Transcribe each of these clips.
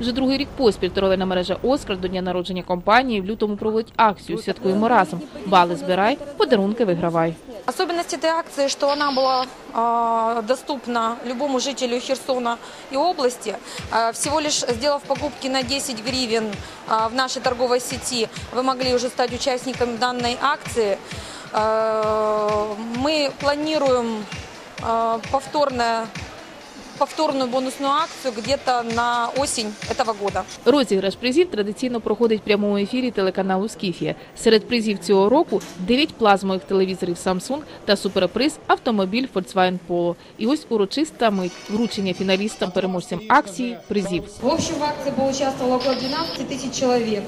Вже другий рік поспіль торговельна мережа Оскар до дня народження компанії в лютому проводить акцію Святкуємо разом. Бали збирай, подарунки вигравай. Особенность этой акции, что она была э, доступна любому жителю Херсона и области. Э, всего лишь сделав покупки на 10 гривен э, в нашей торговой сети, вы могли уже стать участником данной акции. Э, мы планируем э, повторное, повторную бонусную акцию где-то на осень этого года. Розіграш призів традиційно проходить в прямому ефірі телеканалу Скіфія. Серед призів цього року 9 плазмових телевізорів Samsung та суперприз автомобіль Volkswagen Polo. І ось урочиста мить вручення фіналістам переможцям акції призів. В общем, в акции поучаствовало около 12 тысяч человек.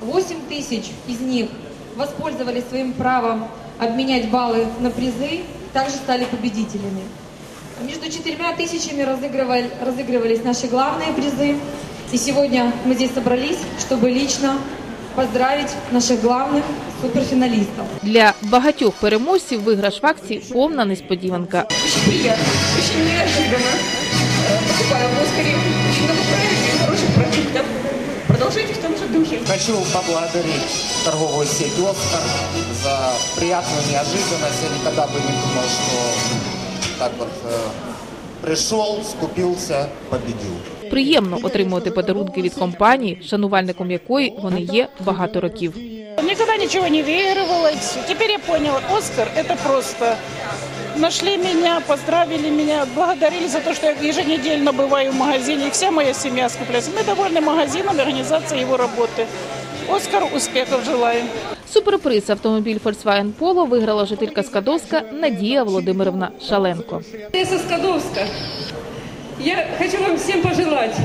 8 тысяч из них воспользовались своим правом обменять баллы на призы, также стали победителями. Между четырьмя тысячами разыгрывали- разыгрывались наши главные призы. И сегодня мы здесь собрались, чтобы лично поздравить наших главных суперфиналистов. Для багатьох переможців виграш в акції повна несподіванка. Очень приятно, очень неожиданно. Э, Покупаю в Оскаре очень много правильных, хороших продуктов. Продолжайте в том же духе. Хочу поблагодарить торговую сеть «Оскар» за приятную неожиданность. Я никогда бы не думал, что так вот э, пришел, скупился, победил. Приємно отримувати подарунки від компанії, шанувальником якої вони є багато років. Никогда ничего не выигрывала. и всё. Теперь я поняла, Оскар это просто. Нашли меня, поздравили меня, благодарили за то, что я еженедельно бываю в магазине. И вся моя семья скупляется. Мы довольны магазином и организацией его работы. Оскар успехов желаю. Суперприз автомобіль Volkswagen Polo виграла жителька Скадовська Надія Володимирівна Шаленко. Я со Скадовска. Я хочу вам всем пожелать.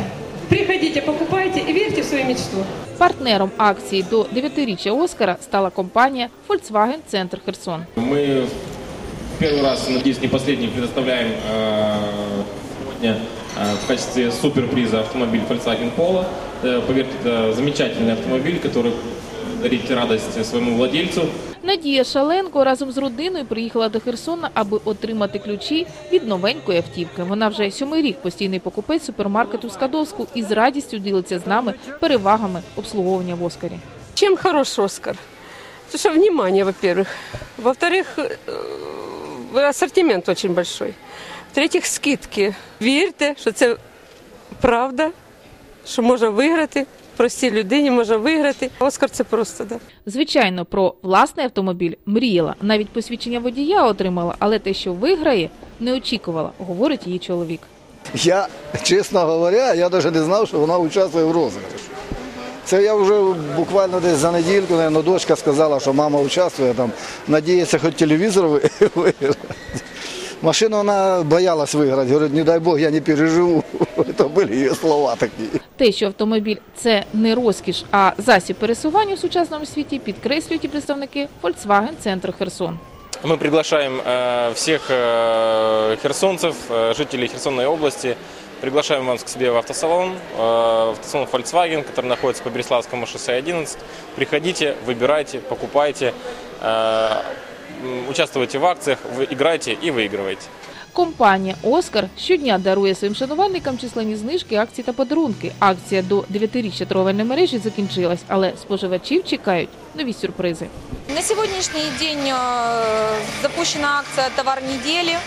Приходите, покупайте и верьте в свою мечту. Партнером акції до 9-річчя Оскара стала компанія Volkswagen Центр Херсон. Мы в первый раз, надеюсь, не последний, предоставляем э, сегодня э, в качестве суперприза автомобиль Volkswagen Polo. Э, Поверьте, это замечательный автомобиль, который дарит радость своему владельцу. Надія Шаленко разом з родиною приїхала до Херсона, аби отримати ключі від новенької автівки. Вона вже сьомий рік постійний покупець супермаркету Скадовську і з радістю ділиться з нами перевагами обслуговування в Оскарі. Чем хорош Оскар? Потому что внимание, во-первых. Во-вторых, э, ассортимент очень большой. В-третьих, скидки. Вірте, що це правда, що можна виграти. Простій людині можна виграти. Оскар це просто, да. Звичайно, про власний автомобіль мріяла. Навіть посвідчення водія отримала, але те, що виграє, не очікувала, говорить її чоловік. Я, чесно говоря, я навіть не знав, що вона участвує в розіграші. Це я вже буквально десь за недільку, наверное, дочка сказала, що мама участвує там, надіється, хоч телевізор ви- виграти. Машину вона боялась виграти. Говорить, не дай Бог, я не переживу. Це були її слова такі. Те, що автомобіль це не розкіш, а засіб пересування у сучасному світі, підкреслюють і представники Volkswagen Центр Херсон. Мы приглашаем э, всех э, херсонцев, э, жителей Херсонной области, приглашаем вас к себе в автосалон, э, в автосалон Volkswagen, который находится по Береславскому шоссе 11. Приходите, выбирайте, покупайте, э, м, участвуйте в акциях, вы играйте и выигрывайте. Компанія Оскар щодня дарує своїм шанувальникам численні знижки, акції та подарунки. Акція до 9-річчя торговельної мережі закінчилась, але споживачів чекають нові сюрпризи. На сегодняшний день э, запущена акция «Товар недели»,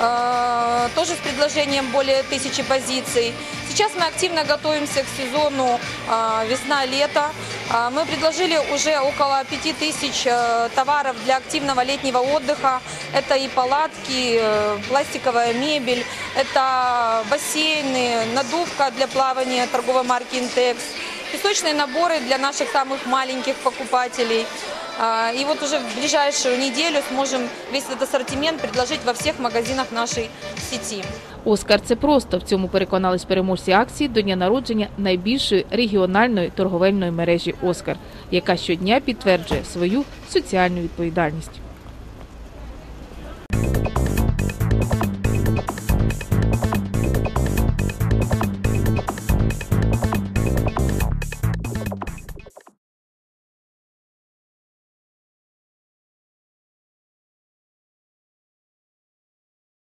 э, тоже с предложением более тысячи позиций. Сейчас мы активно готовимся к сезону э, весна-лето. Э, Мы предложили уже около 5000 э, товаров для активного летнего отдыха. Это и палатки, э, пластиковая мебель, это бассейны, надувка для плавания торговой марки «Интекс», песочные наборы для наших самых маленьких покупателей. А, И вот уже в ближайшую неделю сможем весь этот ассортимент предложить во всех магазинах нашей сети. Оскар це просто в цьому переконались переможці акції до дня народження найбільшої регіональної торговельної мережі Оскар, яка щодня підтверджує свою соціальну відповідальність.